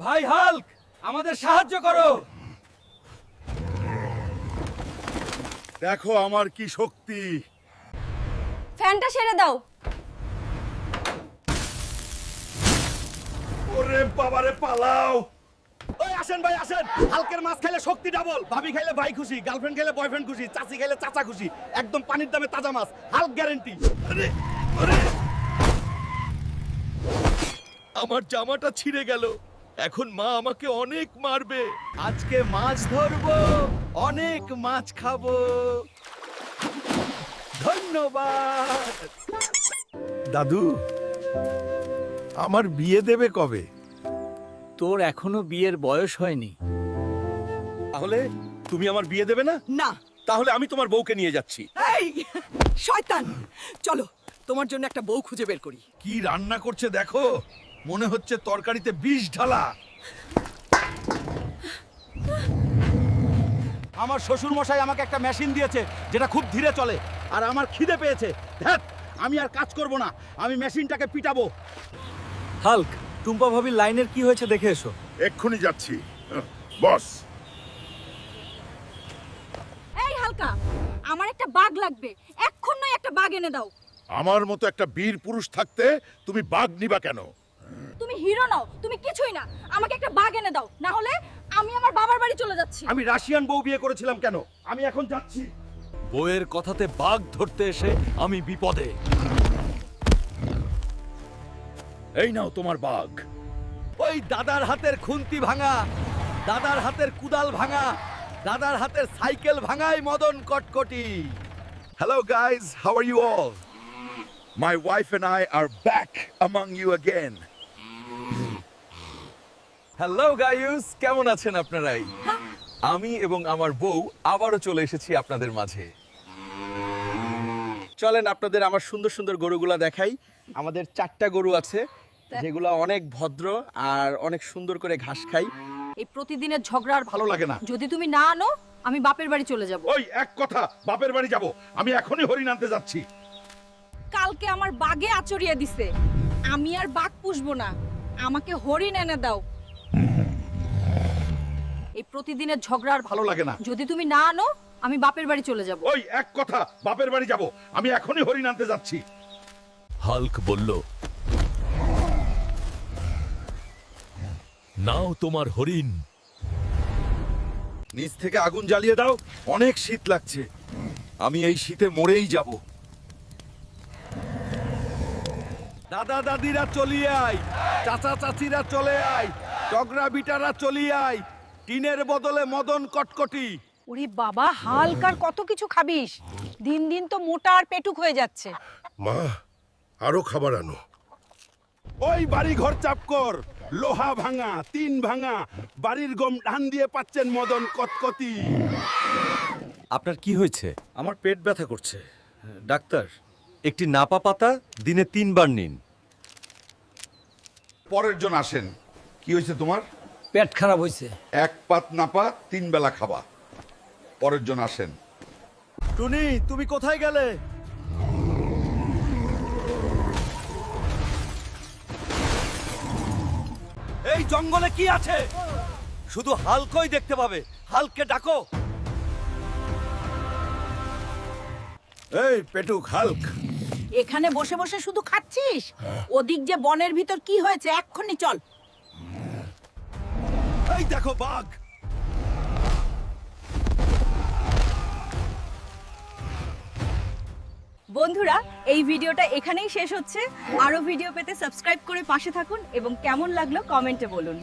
ভাই হাল্ক আমাদের সাহায্য করো। দেখো আমার কি শক্তি। ফ্যানটা সেরে দাও। ওরে বাবারে পালাও। ওই আসেন ভাই আসেন। হালকের মাছ খাইলে শক্তি ডাবল ভাবি খাইলে ভাই খুশি গার্লফ্রেন্ড খাইলে বয়ফ্রেন্ড খুশি চাচি খাইলে চাচা খুশি। একদম পানির দামে তাজা মাছ হালক গ্যারান্টি আরে আরে। আমার জামাটা ছিঁড়ে গেল। এখন মা আমাকে অনেক মারবে। আজকে মাছ ধরবো অনেক মাছ খাব। ধন্যবাদ। দাদু আমার বিয়ে দেবে কবে? তোর এখনও বিয়ের বয়স হয়নি। তাহলে তুমি আমার বিয়ে দেবে না? না। তাহলে আমি তোমার বউকে নিয়ে যাচ্ছি। এই শয়তান! চলো তোমার জন্য একটা বউ খুঁজে বের করি। কি রান্না করছে দেখো। মনে হচ্ছে তরকারিতে বিষ ঢালা। আমার শ্বশুর মশাই আমাকে একটা মেশিন দিয়েছে যেটা খুব ধীরে চলে আর আমার খিদে পেয়েছে। ধ্যাত আমি আর কাজ করব না আমি মেশিনটাকে পিটাবো। হাল্ক টুম্পা ভাবির লাইনের কি হয়েছে দেখে এসো। এক্ষুনি যাচ্ছি। বস। এই হালকা আমার একটা বাঘ লাগবে এক্ষুনি একটা বাঘ এনে দাও। আমার মতো একটা বীর পুরুষ থাকতে তুমি বাঘ নিবা কেন? তুমি হিরো নাও তুমি কিছুই না আমাকে একটা বাঘ এনে দাও না হলে আমি আমার বাবার বাড়ি চলে যাচ্ছি আমি রাশিয়ান বউ বিয়ে করেছিলাম কেন আমি এখন যাচ্ছি বইয়ের কথাতে বাঘ ধরতে এসে আমি বিপদে এই নাও তোমার বাঘ ওই দাদার হাতের খুন্তি ভাঙা দাদার হাতের কুদাল ভাঙা দাদার হাতের সাইকেল ভাঙাই মদন কটকটি hello guys. How are you all? My wife and I are back among you again. Hello guys কেমন আছেন আপনারাই আমি এবং আমার বউ আবারও চলে এসেছি আপনাদের মাঝে। চলেন আপনাদের আমার সুন্দর সুন্দর গরুগুলা দেখাই। আমাদের চারটা গরু আছে যেগুলো অনেক ভদ্র আর অনেক সুন্দর করে ঘাস খাই। এই প্রতিদিনের ঝগড়া আর ভালো লাগে না। যদি তুমি না আনো আমি বাপের বাড়ি চলে যাব। ওই এক কথা বাপের বাড়ি যাব। আমি এখনই হরিণ আনতে যাচ্ছি। কালকে আমার বাঘে আচরিয়ে দিছে। আমি আর বাঘ পুষবো না। আমাকে হরিণ এনে দাও। এই প্রতিদিনের ঝগড়া আর ভালো লাগে না। যদি তুমি না আনো আমি বাপের বাড়ি চলে যাব। ওই এক কথা বাপের বাড়ি যাব। আমি এখনই হরিণ আনতে যাচ্ছি। হাল্ক বলল নাও তোমার হরিণ। নিচ থেকে আগুন জ্বালিয়ে দাও অনেক শীত লাগছে। আমি এই শীতে মরেই যাব। দাদা দাদিরা চলিয়ে আয় চাচা চাচিরা চলে আয় টগরা বিটারা চলিয়ে আয়। টিনের বদলে মদন কটকটি। ওরে বাবা হালকার কত কিছু খাবিস? দিন দিন তো মোটা আর পেটুক হয়ে যাচ্ছে। মা আরও খাবার আনো। ওই বাড়ি ঘর চাপকর লোহা ভাঙা তিন ভাঙা বাড়ির গম ধান দিয়ে পাচ্ছেন মদন কটকটি। আপনার কি হয়েছে? আমার পেট ব্যথা করছে। ডাক্তার একটি নাপা পাতা দিনে তিনবার নিন। পরের জন আসেন। কি হয়েছে তোমার? পেট খারাপ হয়েছে এক পাত নাপা তিন বেলা খাবা। পরের জন আসেন। টুনি তুমি কোথায় গেলে? এই জঙ্গলে কি আছে? শুধু হালকই দেখতে পাবে। হালকে ডাকো। এই পেটুক হাল্ক। এখানে বসে বসে শুধু খাচ্ছিস? ওদিক যে বনের ভিতর কি হয়েছে এক্ষুনি চল। এই দেখো বাঘ। বন্ধুরা, এই ভিডিওটা এখানেই শেষ হচ্ছে। আরও ভিডিও পেতে সাবস্ক্রাইব করে পাশে থাকুন এবং কেমন লাগল কমেন্টে বলুন।